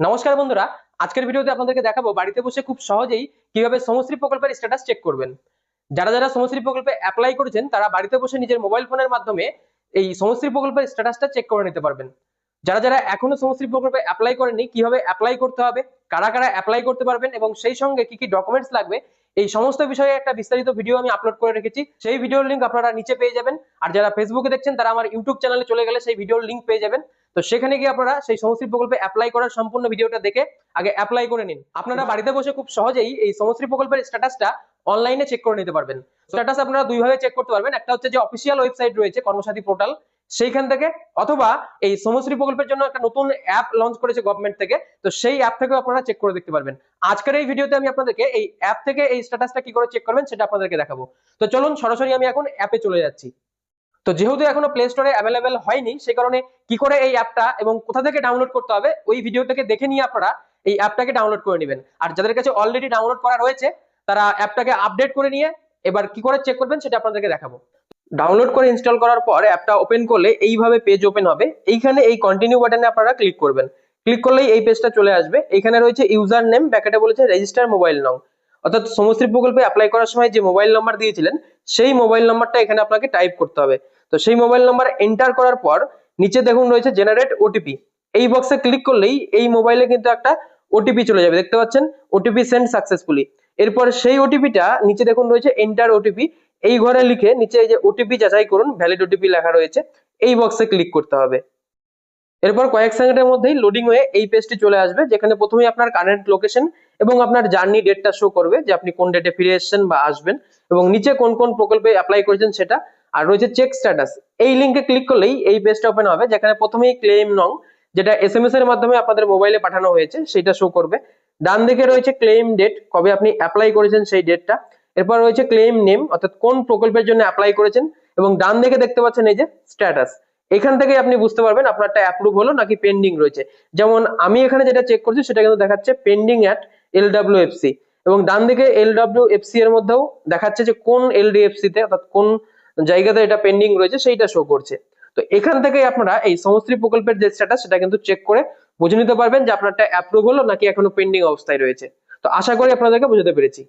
নমস্কার বন্ধুরা, আজকের ভিডিওতে আপনাদেরকে দেখাবো বাড়িতে বসে খুব সহজেই কীভাবে সমশ্রী প্রকল্পের স্ট্যাটাস চেক করবেন। যারা যারা সমশ্রী প্রকল্পে অ্যাপ্লাই করেছেন, তারা বাড়িতে বসে নিজের মোবাইল ফোনের মাধ্যমে এই সমশ্রী প্রকল্পের স্ট্যাটাসটা চেক করে নিতে পারবেন। যারা যারা এখনও সমশ্রী প্রকল্পে অ্যাপ্লাই করেননি, কীভাবে অ্যাপ্লাই করতে হবে, কারা কারা অ্যাপ্লাই করতে পারবেন এবং সেই সঙ্গে কি কি ডকুমেন্টস লাগবে এই সমস্ত বিষয়ে একটা বিস্তারিত ভিডিও আমি আপলোড করে রেখেছি। সেই ভিডিওর লিংক আপনারা নিচে পেয়ে যাবেন। আর যারা ফেসবুকে দেখছেন, তারা আমার ইউটিউব চ্যানেলে চলে গেলে সেই ভিডিওর লিংক পেয়ে যাবেন। তো সেখানে গিয়ে আপনারা সেই সমশ্রী প্রকল্পে অ্যাপ্লাই করার সম্পূর্ণ ভিডিওটা দেখে আগে অ্যাপ্লাই করে নিন। আপনারা বাড়িতে বসে খুব সহজেই এই সমশ্রী প্রকল্পের স্ট্যাটাসটা অনলাইনে চেক করে নিতে পারবেন। স্ট্যাটাস আপনারা দুইভাবে চেক করতে পারবেন। একটা হচ্ছে যে অফিসিয়াল ওয়েবসাইট রয়েছে, কর্মসাথী পোর্টাল সেইখান থেকে অথবা এই সমশ্রী প্রকল্পের জন্য একটা নতুন অ্যাপ লঞ্চ করেছে গভর্নমেন্ট থেকে। তো সেই অ্যাপ থেকেও আপনারা চেক করে দেখতে পারবেন। আজকের এই ভিডিওতে আমি আপনাদেরকে এই অ্যাপ থেকে এই স্ট্যাটাসটা কি করে চেক করবেন সেটা আপনাদেরকে দেখাবো। তো চলুন সরাসরি আমি এখন অ্যাপে চলে যাচ্ছি। তো যেহেতু এখনও প্লে স্টোরে অ্যাভেলেবেল হয়নি সেই কারণে কি করে এই অ্যাপটা এবং কোথা থেকে ডাউনলোড করতে হবে, ওই ভিডিও থেকে দেখে নিয়ে আপনারা এই অ্যাপটাকে ডাউনলোড করে নেবেন। আর যাদের কাছে অলরেডি ডাউনলোড করা রয়েছে, তারা অ্যাপটাকে আপডেট করে নিয়ে এবার কি করে চেক করবেন সেটা আপনাদেরকে দেখাবো। ডাউনলোড করে ইনস্টল করার পর অ্যাপটা ওপেন করলে এইভাবে পেজ ওপেন হবে। এইখানে এই কন্টিনিউ বাটনে আপনারা ক্লিক করবেন। ক্লিক করলেই এই পেজটা চলে আসবে। এখানে রয়েছে ইউজার নেম ব্যাকেটে বলেছে রেজিস্টার মোবাইল নং অর্থাৎ সমশ্রী প্রকল্পে অ্যাপ্লাই করার সময় যে মোবাইল নাম্বার দিয়েছিলেন, সেই মোবাইল নাম্বারটা এখানে আপনাকে টাইপ করতে হবে। তো সেই মোবাইল নাম্বার এন্টার করার পর নিচে দেখুন রয়েছে জেনারেট ওটিপি এই বক্সে ক্লিক করলেই এই মোবাইলে কিন্তু একটা ওটিপি চলে যাবে। দেখতে পাচ্ছেন? ওটিপি সেন্ড সাকসেসফুলি এরপর সেই ওটিপিটা নিচে দেখুন রয়েছে এন্টার ওটিপি এই ঘরে লিখে নিচে এই যে ওটিপি যাচাই করুন ভ্যালিড ওটিপি লেখা রয়েছে, এই বক্সে ক্লিক করতে হবে। এরপর কয়েক সেকেন্ডের মধ্যেই লোডিং হয়ে এই পেজটি চলে আসবে, যেখানে প্রথমেই আপনার কারেন্ট লোকেশন এবং আপনার জার্নি ডেটটা শো করবে, যে আপনি কোন ডেটে ফিরে এসেছেন বা আসবেন এবং নিচে কোন কোন প্রকল্পে অ্যাপ্লাই করেছেন সেটা, আর রয়েছে চেক স্ট্যাটাস এই লিঙ্কে ক্লিক করলেই এই পেজটা ওপেন হবে, যেখানে প্রথমেই ক্লেম নং যেটা এস এম এস এর মাধ্যমে আপনাদের মোবাইলে পাঠানো হয়েছে সেটা শো করবে। ডান দিকে রয়েছে ক্লেম ডেট কবে আপনি অ্যাপ্লাই করেছেন সেই ডেটটা এরপর রয়েছে ক্লেম নেম অর্থাৎ কোন প্রকল্পের জন্য অ্যাপ্লাই করেছেন এবং ডান দিকে দেখতে পাচ্ছেন এই যে স্ট্যাটাস এখান থেকে আপনি বুঝতে পারবেন আপনারটা অ্যাপ্রুভ হলো নাকি পেন্ডিং রয়েছে। যেমন আমি এখানে যেটা চেক করছি সেটা কিন্তু দেখাচ্ছে পেন্ডিং অ্যাট এল এবং ডান দিকে এল এফসি এর মধ্যেও দেখাচ্ছে যে কোন এলডিএফসি তে, অর্থাৎ কোন জায়গাতে এটা পেন্ডিং রয়েছে সেইটা শো করছে। তো এখান থেকে আপনারা এই সমশ্রী প্রকল্পের যে স্ট্যাটাস সেটা কিন্তু চেক করে বুঝে নিতে পারবেন যে আপনারটা অ্যাপ্রুভ হলো নাকি এখনও পেন্ডিং অবস্থায় রয়েছে। তো আশা করি আপনাদেরকে বুঝতে পেরেছি।